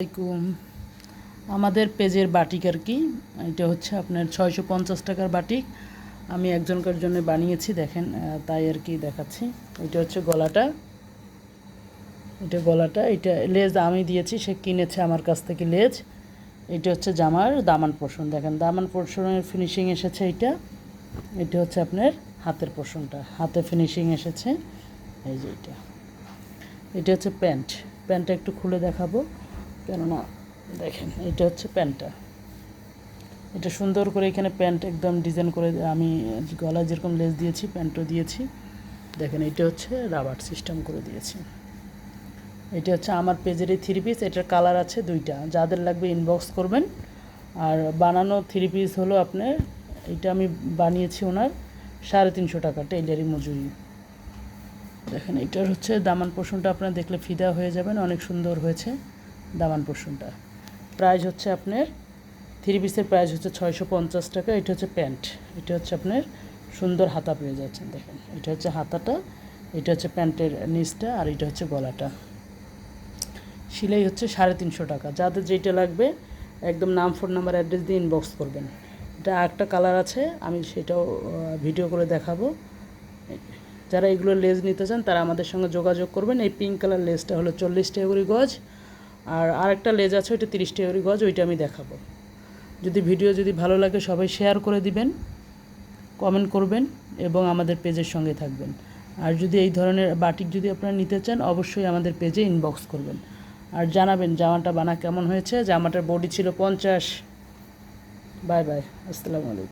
আলাইকুম। আমাদের পেজের বাটিক আর কি, এটা হচ্ছে আপনার ছয়শো পঞ্চাশ টাকার বাটিক। আমি একজনকার জন্য বানিয়েছি, দেখেন তাই আর কি দেখাচ্ছি। এটা হচ্ছে গলাটা। এটা গলাটা, এটা লেজ আমি দিয়েছি, সে কিনেছে আমার কাছ থেকে লেজ। এটা হচ্ছে জামার দামান পোর্শন দেখেন, দামান পোষণের ফিনিশিং এসেছে এটা এটা হচ্ছে আপনার হাতের পোর্শনটা হাতে ফিনিশিং এসেছে। এই যে এটা। এটা হচ্ছে প্যান্ট, প্যান্টটা একটু খুলে দেখাবো। কেননা, দেখেন এটা হচ্ছে প্যান্টটা। এটা সুন্দর করে এখানে প্যান্ট একদম ডিজাইন করে, আমি গলায় যেরকম লেস দিয়েছি, প্যান্টও দিয়েছি। দেখেন এটা হচ্ছে রাবার সিস্টেম করে দিয়েছি। এটা হচ্ছে আমার পেজের এই থ্রি পিস এটার কালার আছে দুইটা। যাদের লাগবে ইনবক্স করবেন। আর বানানো থ্রি পিস হলো আপনার এটা আমি বানিয়েছি ওনার সাড়ে তিনশো টাকা টেইলারি মজুরি। দেখেন এটার হচ্ছে দামান পোষণটা আপনার দেখলে ফিদা হয়ে যাবেন, অনেক সুন্দর হয়েছে। দামান পোষণটা প্রাইস হচ্ছে আপনার থ্রি পিসের প্রাইস হচ্ছে ছয়শো পঞ্চাশ টাকা। এটা হচ্ছে প্যান্ট। এটা হচ্ছে আপনার সুন্দর হাতা পেয়ে যাচ্ছেন, দেখেন। এটা হচ্ছে হাতাটা, এটা হচ্ছে প্যান্টের নিচটা, আর এটা হচ্ছে গলাটা। সিলাই হচ্ছে সাড়ে তিনশো টাকা। যাদের যেটা লাগবে, একদম নাম ফোন নাম্বার অ্যাড্রেস দিয়ে ইনবক্স করবেন। এটা একটা কালার আছে, আমি সেটাও ভিডিও করে দেখাবো। যারা এগুলো লেজ নিতে চান, তারা আমাদের সঙ্গে যোগাযোগ করবেন। এই পিঙ্ক কালার লেজটা হলো চল্লিশ টাকা করে গজ। আর আরেকটা লেজ আছে, ওইটা তিরিশ টাকা গজ, ওইটা আমি দেখাবো। যদি ভিডিও যদি ভালো লাগে, সবাই শেয়ার করে দিবেন, কমেন্ট করবেন এবং আমাদের পেজের সঙ্গে থাকবেন। আর যদি এই ধরনের বাটিক যদি আপনারা নিতে চান, অবশ্যই আমাদের পেজে ইনবক্স করবেন। আর জানাবেন জামাটা বানা কেমন হয়েছে। জামাটার বডি ছিল পঞ্চাশ। বাই বাই আসসালামু আলাইকুম।